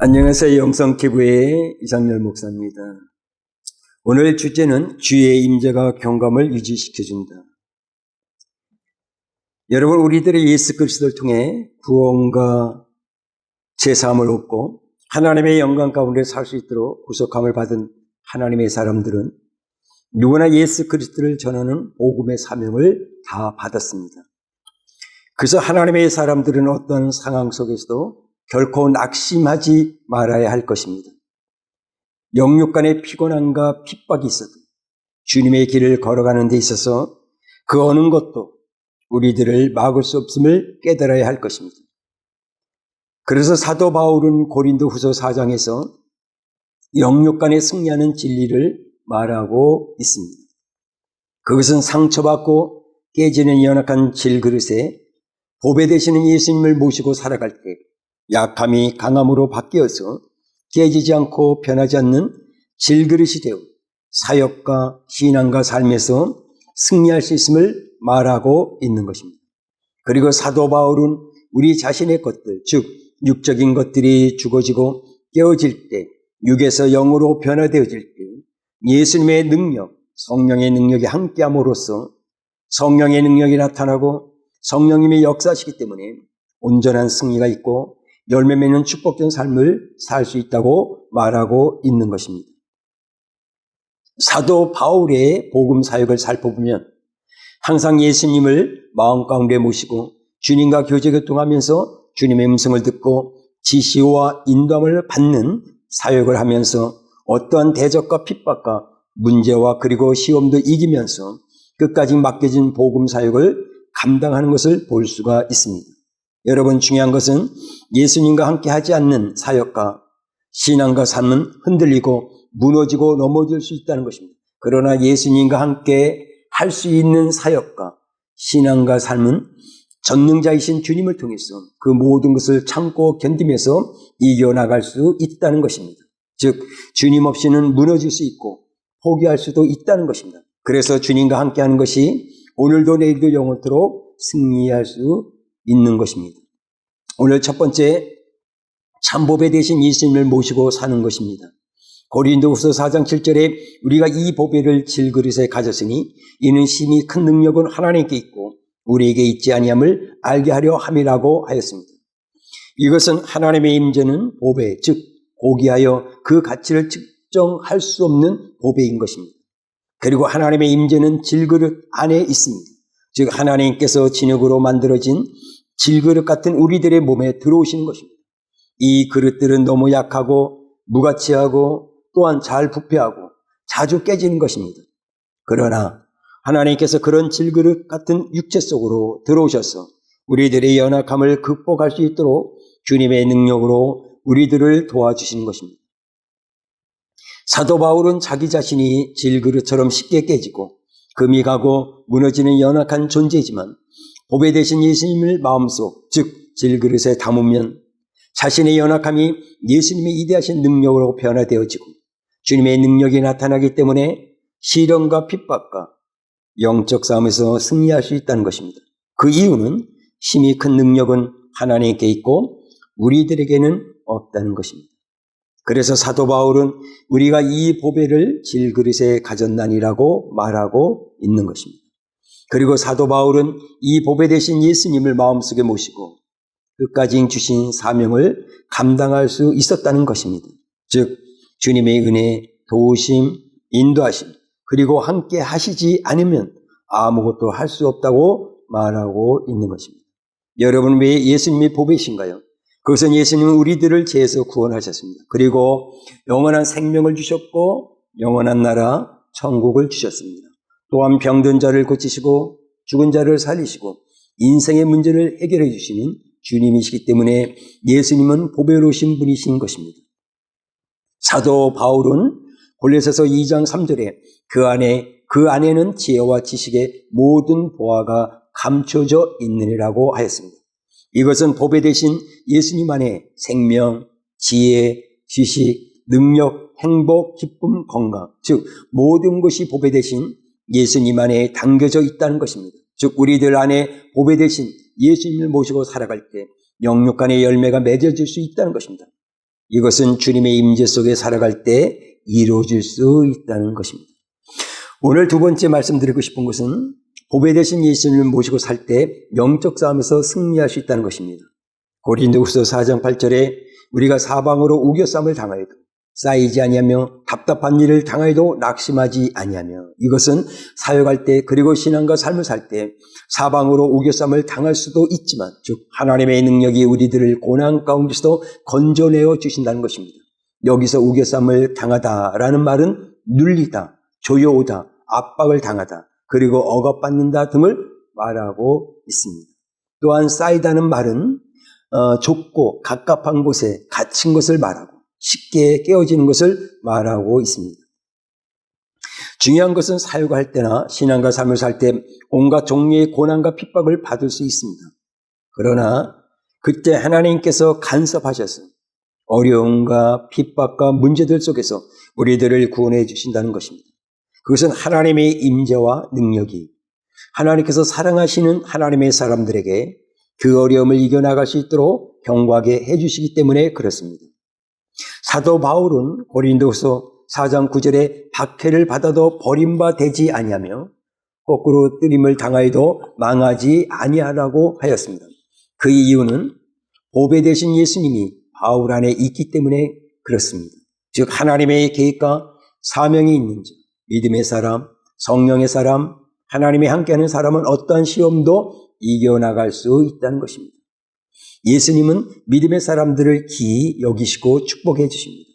안녕하세요. 영성기부의 이상열 목사입니다. 오늘 주제는 주의 임재가 경감을 유지시켜준다. 여러분, 우리들의 예수 그리스도를 통해 구원과 제사함을 얻고 하나님의 영광 가운데 살 수 있도록 구속함을 받은 하나님의 사람들은 누구나 예수 그리스도를 전하는 복음의 사명을 다 받았습니다. 그래서 하나님의 사람들은 어떤 상황 속에서도 결코 낙심하지 말아야 할 것입니다. 영육 간의 피곤함과 핍박이 있어도 주님의 길을 걸어가는 데 있어서 그 어느 것도 우리들을 막을 수 없음을 깨달아야 할 것입니다. 그래서 사도 바울은 고린도 후서 4장에서 영육 간에 승리하는 진리를 말하고 있습니다. 그것은 상처받고 깨지는 연약한 질그릇에 보배 되시는 예수님을 모시고 살아갈 때 약함이 강함으로 바뀌어서 깨지지 않고 변하지 않는 질그릇이 되어 사역과 신앙과 삶에서 승리할 수 있음을 말하고 있는 것입니다. 그리고 사도 바울은 우리 자신의 것들, 즉 육적인 것들이 죽어지고 깨어질 때, 육에서 영으로 변화되어질 때 예수님의 능력, 성령의 능력이 함께함으로써 성령의 능력이 나타나고 성령님의 역사시기 때문에 온전한 승리가 있고 열매 맺는 축복된 삶을 살 수 있다고 말하고 있는 것입니다. 사도 바울의 복음 사역을 살펴보면 항상 예수님을 마음 가운데 모시고 주님과 교제 교통하면서 주님의 음성을 듣고 지시와 인도함을 받는 사역을 하면서 어떠한 대적과 핍박과 문제와 그리고 시험도 이기면서 끝까지 맡겨진 복음 사역을 감당하는 것을 볼 수가 있습니다. 여러분 중요한 것은 예수님과 함께 하지 않는 사역과 신앙과 삶은 흔들리고 무너지고 넘어질 수 있다는 것입니다. 그러나 예수님과 함께 할 수 있는 사역과 신앙과 삶은 전능자이신 주님을 통해서 그 모든 것을 참고 견디면서 이겨나갈 수 있다는 것입니다. 즉, 주님 없이는 무너질 수 있고 포기할 수도 있다는 것입니다. 그래서 주님과 함께 하는 것이 오늘도 내일도 영원토록 승리할 수 있는 것입니다. 오늘 첫 번째 참보배 대신 예수님을 모시고 사는 것입니다. 고린도후서 4장 7절에 우리가 이 보배를 질그릇에 가졌으니 이는 심히 큰 능력은 하나님께 있고 우리에게 있지 아니함을 알게 하려 함이라고 하였습니다. 이것은 하나님의 임재는 보배, 즉 고기하여 그 가치를 측정할 수 없는 보배인 것입니다. 그리고 하나님의 임재는 질그릇 안에 있습니다. 즉 하나님께서 진흙으로 만들어진 질그릇 같은 우리들의 몸에 들어오시는 것입니다. 이 그릇들은 너무 약하고 무가치하고 또한 잘 부패하고 자주 깨지는 것입니다. 그러나 하나님께서 그런 질그릇 같은 육체 속으로 들어오셔서 우리들의 연약함을 극복할 수 있도록 주님의 능력으로 우리들을 도와주시는 것입니다. 사도 바울은 자기 자신이 질그릇처럼 쉽게 깨지고 금이 가고 무너지는 연약한 존재이지만 보배 대신 예수님을 마음속, 즉 질그릇에 담으면 자신의 연약함이 예수님의 이대하신 능력으로 변화되어지고 주님의 능력이 나타나기 때문에 시련과 핍박과 영적 싸움에서 승리할 수 있다는 것입니다. 그 이유는 힘이 큰 능력은 하나님께 있고 우리들에게는 없다는 것입니다. 그래서 사도 바울은 우리가 이 보배를 질그릇에 가졌나니라고 말하고 있는 것입니다. 그리고 사도 바울은 이 보배 대신 예수님을 마음속에 모시고 끝까지 주신 사명을 감당할 수 있었다는 것입니다. 즉, 주님의 은혜, 도우심, 인도하심, 그리고 함께 하시지 않으면 아무것도 할 수 없다고 말하고 있는 것입니다. 여러분 왜 예수님이 보배신가요? 그것은 예수님은 우리들을 죄에서 구원하셨습니다. 그리고 영원한 생명을 주셨고 영원한 나라 천국을 주셨습니다. 또한 병든 자를 고치시고 죽은 자를 살리시고 인생의 문제를 해결해 주시는 주님이시기 때문에 예수님은 보배로우신 분이신 것입니다. 사도 바울은 골레서서 2장 3절에 그 안에 그 안에는 지혜와 지식의 모든 보화가 감춰져 있느니라고 하였습니다. 이것은 보배 대신 예수님 안에 생명, 지혜, 지식, 능력, 행복, 기쁨, 건강, 즉 모든 것이 보배 대신 예수님 안에 담겨져 있다는 것입니다. 즉 우리들 안에 보배 대신 예수님을 모시고 살아갈 때 영육 간의 열매가 맺어질 수 있다는 것입니다. 이것은 주님의 임재 속에 살아갈 때 이루어질 수 있다는 것입니다. 오늘 두 번째 말씀드리고 싶은 것은 보배 대신 예수님을 모시고 살 때 영적 싸움에서 승리할 수 있다는 것입니다. 고린도후서 4장 8절에 우리가 사방으로 우겨 싸움을 당하여도 쌓이지 아니하며 답답한 일을 당하여도 낙심하지 아니하며 이것은 사역할 때 그리고 신앙과 삶을 살 때 사방으로 우겨 싸움을 당할 수도 있지만 즉 하나님의 능력이 우리들을 고난 가운데서도 건져내어 주신다는 것입니다. 여기서 우겨 싸움을 당하다라는 말은 눌리다, 조여오다, 압박을 당하다, 그리고 억압받는다 등을 말하고 있습니다. 또한 쌓이다는 말은 어, 좁고 갑갑한 곳에 갇힌 것을 말하고 쉽게 깨어지는 것을 말하고 있습니다. 중요한 것은 사역할 때나 신앙과 삶을 살 때 온갖 종류의 고난과 핍박을 받을 수 있습니다. 그러나 그때 하나님께서 간섭하셔서 어려움과 핍박과 문제들 속에서 우리들을 구원해 주신다는 것입니다. 그것은 하나님의 임재와 능력이 하나님께서 사랑하시는 하나님의 사람들에게 그 어려움을 이겨나갈 수 있도록 경고하게 해주시기 때문에 그렇습니다. 사도 바울은 고린도서 4장 9절에 박해를 받아도 버림받되지 아니하며 거꾸로 뜨림을 당하여도 망하지 아니하라고 하였습니다. 그 이유는 보배 되신 예수님이 바울 안에 있기 때문에 그렇습니다. 즉 하나님의 계획과 사명이 있는 자, 믿음의 사람, 성령의 사람, 하나님이 함께하는 사람은 어떠한 시험도 이겨나갈 수 있다는 것입니다. 예수님은 믿음의 사람들을 기이 여기시고 축복해 주십니다.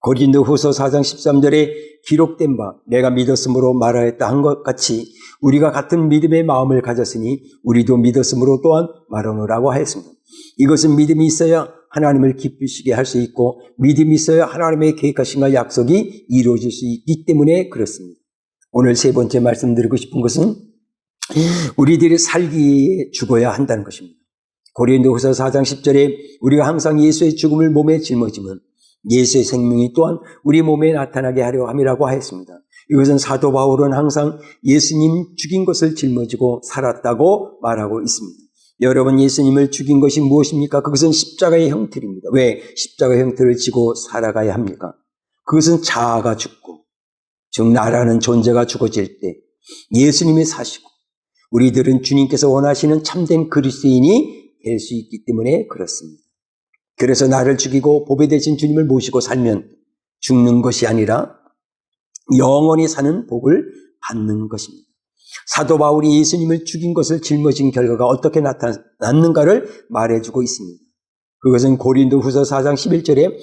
고린도 후서 4장 13절에 기록된 바 내가 믿었으므로 말하였다 한 것 같이 우리가 같은 믿음의 마음을 가졌으니 우리도 믿었으므로 또한 말하노라고 하였습니다. 이것은 믿음이 있어야 하나님을 기쁘시게 할 수 있고 믿음이 있어야 하나님의 계획하신 것 약속이 이루어질 수 있기 때문에 그렇습니다. 오늘 세 번째 말씀드리고 싶은 것은 우리들이 살기에 죽어야 한다는 것입니다. 고린도후서 4장 10절에 우리가 항상 예수의 죽음을 몸에 짊어지면 예수의 생명이 또한 우리 몸에 나타나게 하려 함이라고 하였습니다. 이것은 사도 바울은 항상 예수님 죽인 것을 짊어지고 살았다고 말하고 있습니다. 여러분 예수님을 죽인 것이 무엇입니까? 그것은 십자가의 형틀입니다. 왜 십자가 형틀을 지고 살아가야 합니까? 그것은 자아가 죽고 즉 나라는 존재가 죽어질 때 예수님이 사시고 우리들은 주님께서 원하시는 참된 그리스도인이 될 수 있기 때문에 그렇습니다. 그래서 나를 죽이고 보배 되신 주님을 모시고 살면 죽는 것이 아니라 영원히 사는 복을 받는 것입니다. 사도 바울이 예수님을 죽인 것을 짊어진 결과가 어떻게 나타났는가를 말해주고 있습니다. 그것은 고린도 후서 4장 11절에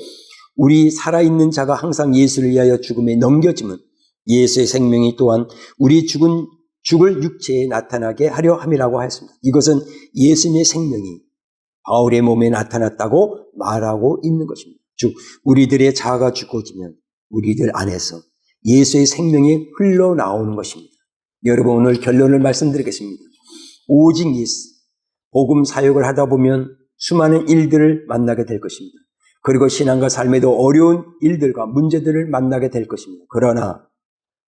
우리 살아있는 자가 항상 예수를 위하여 죽음에 넘겨지면 예수의 생명이 또한 우리 죽은 죽을 육체에 나타나게 하려 함이라고 하였습니다. 이것은 예수님의 생명이 바울의 몸에 나타났다고 말하고 있는 것입니다. 즉 우리들의 자아가 죽어지면 우리들 안에서 예수의 생명이 흘러나오는 것입니다. 여러분 오늘 결론을 말씀드리겠습니다. 오직 예수, 복음 사역을 하다 보면 수많은 일들을 만나게 될 것입니다. 그리고 신앙과 삶에도 어려운 일들과 문제들을 만나게 될 것입니다. 그러나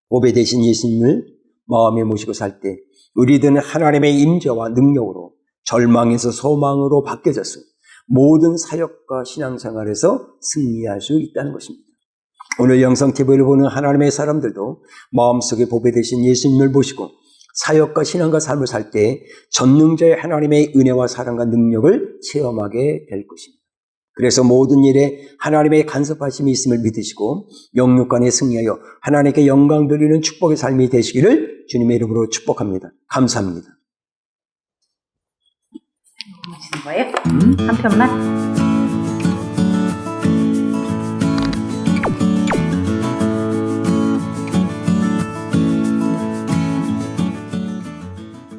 보배 대신 예수님을 마음에 모시고 살 때 우리들은 하나님의 임재와 능력으로 절망에서 소망으로 바뀌어져서 모든 사역과 신앙생활에서 승리할 수 있다는 것입니다. 오늘 영상 TV를 보는 하나님의 사람들도 마음속에 보배 되신 예수님을 모시고 사역과 신앙과 삶을 살 때 전능자의 하나님의 은혜와 사랑과 능력을 체험하게 될 것입니다. 그래서 모든 일에 하나님의 간섭하심이 있음을 믿으시고 영육간에 승리하여 하나님께 영광 돌리는 축복의 삶이 되시기를 주님의 이름으로 축복합니다. 감사합니다. 보시는 거예요? 한 편만?